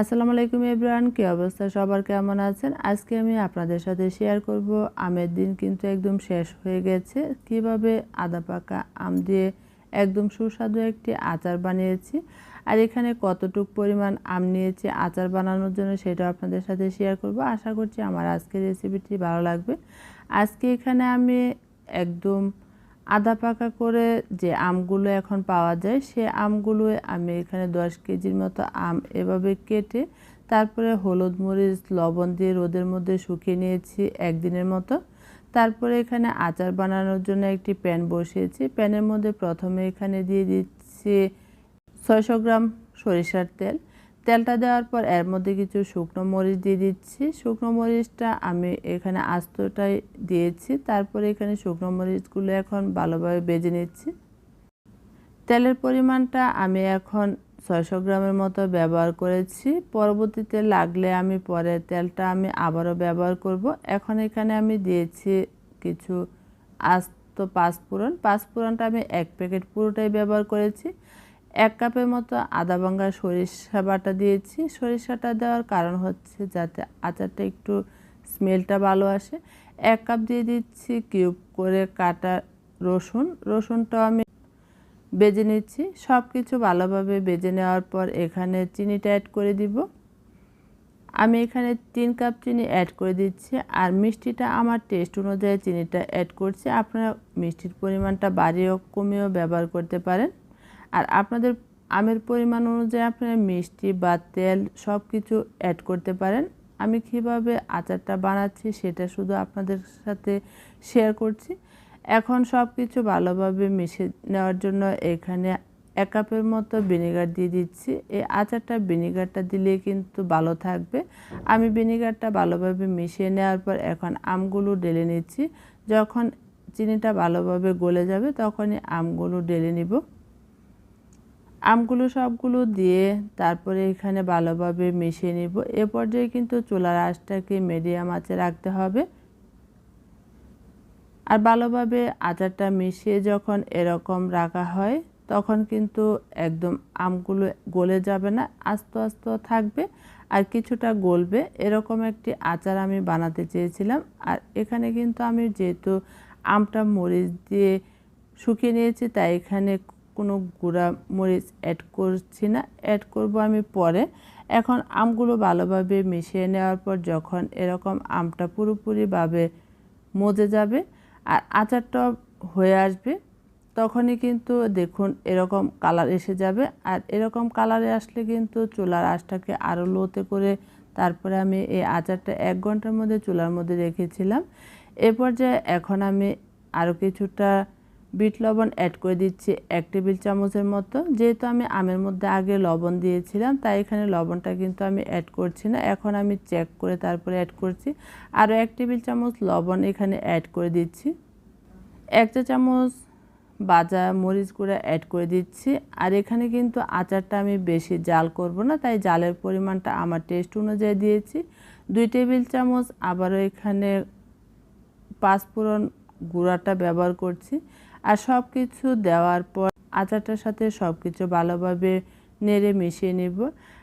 আসসালামু আলাইকুম এভরিওয়ান, কী অবস্থা? সবার কেমন আছেন? আজকে আমি আপনাদের সাথে শেয়ার করব। আমের দিন কিন্তু একদম শেষ হয়ে গেছে। কীভাবে আদা পাকা আম দিয়ে একদম সুস্বাদু একটি আচার বানিয়েছি আর এখানে কতটুক পরিমাণ আম নিয়েছি, আচার বানানোর জন্য সেটা আপনাদের সাথে শেয়ার করব। আশা করছি আমার আজকের রেসিপিটি ভালো লাগবে। আজকে এখানে আমি একদম আদা পাকা করে যে আমগুলো এখন পাওয়া যায়, সে আমগুলো আমি এখানে দশ কেজির মতো আম এভাবে কেটে তারপরে হলুদ মরিচ, লবণ দিয়ে রোদের মধ্যে শুকিয়ে নিয়েছি একদিনের মতো। তারপরে এখানে আচার বানানোর জন্য একটি প্যান বসিয়েছি। প্যানের মধ্যে প্রথমে এখানে দিয়ে দিচ্ছি ছয়শো গ্রাম সরিষার তেল। তেলটা দেওয়ার পর এর মধ্যে কিছু শুকনো মরিচ দিয়ে দিচ্ছি। শুকনো মরিচটা আমি এখানে আস্তটাই দিয়েছি। তারপরে এখানে শুকনো মরিচগুলো এখন ভালোভাবে বেজে নিচ্ছি। তেলের পরিমাণটা আমি এখন ছয়শো গ্রামের মতো ব্যবহার করেছি। পরবর্তীতে লাগলে আমি পরে তেলটা আমি আবারও ব্যবহার করব। এখন এখানে আমি দিয়েছি কিছু আস্ত পাঁচফোড়ন। পাঁচফোড়নটা আমি এক প্যাকেট পুরোটাই ব্যবহার করেছি। এক কাপের মতো আদা ভাঙ্গা সরিষা বাটা দিয়েছি। সরিষাটা দেওয়ার কারণ হচ্ছে যাতে আচারটা একটু স্মেলটা ভালো আসে। এক কাপ দিয়ে দিচ্ছি কিউব করে কাটা রসুন। রসুনটাও আমি বেজে নিচ্ছি। সব কিছু ভালোভাবে বেজে নেওয়ার পর এখানে চিনিটা অ্যাড করে দিব। আমি এখানে তিন কাপ চিনি অ্যাড করে দিচ্ছি। আর মিষ্টিটা আমার টেস্ট অনুযায়ী চিনিটা অ্যাড করছি। আপনারা মিষ্টির পরিমাণটা বাড়িয়েও কমিয়েও ব্যবহার করতে পারেন। আর আপনাদের আমের পরিমাণ অনুযায়ী আপনারা মিষ্টি বা তেল সব কিছু অ্যাড করতে পারেন। আমি কীভাবে আচারটা বানাচ্ছি সেটা শুধু আপনাদের সাথে শেয়ার করছি। এখন সব কিছু ভালোভাবে মিশে নেওয়ার জন্য এখানে এক কাপের মতো ভিনেগার দিয়ে দিচ্ছি। এই আচারটা ভিনেগারটা দিলে কিন্তু ভালো থাকবে। আমি ভিনেগারটা ভালোভাবে মিশিয়ে নেওয়ার পর এখন আমগুলো ডেলে নিচ্ছি। যখন চিনিটা ভালোভাবে গলে যাবে তখনই আমগুলো ঢেলে নিব। আমগুলো সবগুলো দিয়ে তারপরে এখানে ভালোভাবে মিশিয়ে নিব। এ পর্যায়ে কিন্তু চুলার আঁচটাকে মিডিয়াম আঁচে রাখতে হবে। আর ভালোভাবে আচারটা মিশিয়ে যখন এরকম রাখা হয়, তখন কিন্তু একদম আমগুলো গলে যাবে না, আস্তে আস্তে থাকবে আর কিছুটা গলবে। এরকম একটি আচার আমি বানাতে চেয়েছিলাম। আর এখানে কিন্তু আমি যেহেতু আমটা মরিচ দিয়ে শুকিয়ে নিয়েছি, তাই এখানে কোনো গুঁড়া মরিচ অ্যাড করছি না। অ্যাড করব আমি পরে। এখন আমগুলো ভালোভাবে মিশিয়ে নেওয়ার পর যখন এরকম আমটা পুরোপুরিভাবে মজে যাবে আর আচারটা হয়ে আসবে, তখনই কিন্তু দেখুন এরকম কালার এসে যাবে। আর এরকম কালারে আসলে কিন্তু চুলার আঁচটাকে আরও লোতে করে তারপরে আমি এই আচারটা এক ঘণ্টার মধ্যে চুলার মধ্যে রেখেছিলাম। এরপর যে এখন আমি আরও কিছুটা বিট লবণ অ্যাড করে দিচ্ছি এক টেবিল চামচের মতো। যেহেতু আমি আমের মধ্যে আগে লবণ দিয়েছিলাম, তাই এখানে লবণটা কিন্তু আমি অ্যাড করছি না। এখন আমি চেক করে তারপরে অ্যাড করছি। আরও এক টেবিল চামচ লবণ এখানে অ্যাড করে দিচ্ছি। এক চা চামচ বাজা মরিচ গুঁড়া অ্যাড করে দিচ্ছি। আর এখানে কিন্তু আচারটা আমি বেশি জাল করব না, তাই জালের পরিমাণটা আমার টেস্ট অনুযায়ী দিয়েছি। দুই টেবিল চামচ আবারও এখানে পাঁচফোড়ন গুঁড়াটা ব্যবহার করছি। আর সব কিছু দেওয়ার পর আচারটার সাথে সব কিছু ভালোভাবে নেড়ে মিশিয়ে নেব।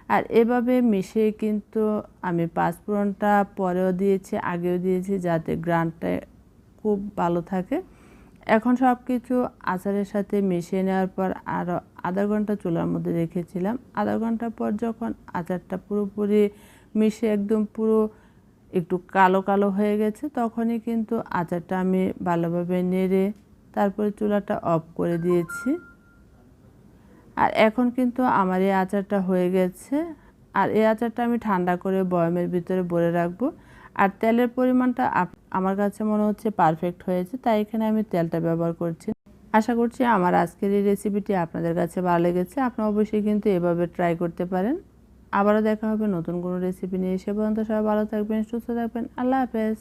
আর এভাবে মিশিয়ে কিন্তু আমি পাঁচফোড়নটা পরেও দিয়েছি, আগেও দিয়েছি যাতে গ্রানটা খুব ভালো থাকে। এখন সব কিছু আচারের সাথে মিশিয়ে নেওয়ার পর আরও আধা ঘণ্টা চুলার মধ্যে রেখেছিলাম। আধা ঘণ্টা পর যখন আচারটা পুরোপুরি মিশে একদম পুরো একটু কালো কালো হয়ে গেছে, তখনই কিন্তু আচারটা আমি ভালোভাবে নেড়ে তারপরে চুলাটা অফ করে দিয়েছি। আর এখন কিন্তু আমার এই আচারটা হয়ে গেছে। আর এই আচারটা আমি ঠান্ডা করে বয়মের ভিতরে ভরে রাখব। আর তেলের পরিমাণটা আমার কাছে মনে হচ্ছে পারফেক্ট হয়েছে, তাই এখানে আমি তেলটা ব্যবহার করছি। আশা করছি আমার আজকের এই রেসিপিটি আপনাদের কাছে ভালো লেগেছে। আপনারা অবশ্যই কিন্তু এভাবে ট্রাই করতে পারেন। আবারও দেখা হবে নতুন কোনো রেসিপি নিয়ে। সে পর্যন্ত সবাই ভালো থাকবেন, সুস্থ থাকবেন। আল্লাহ হাফেজ।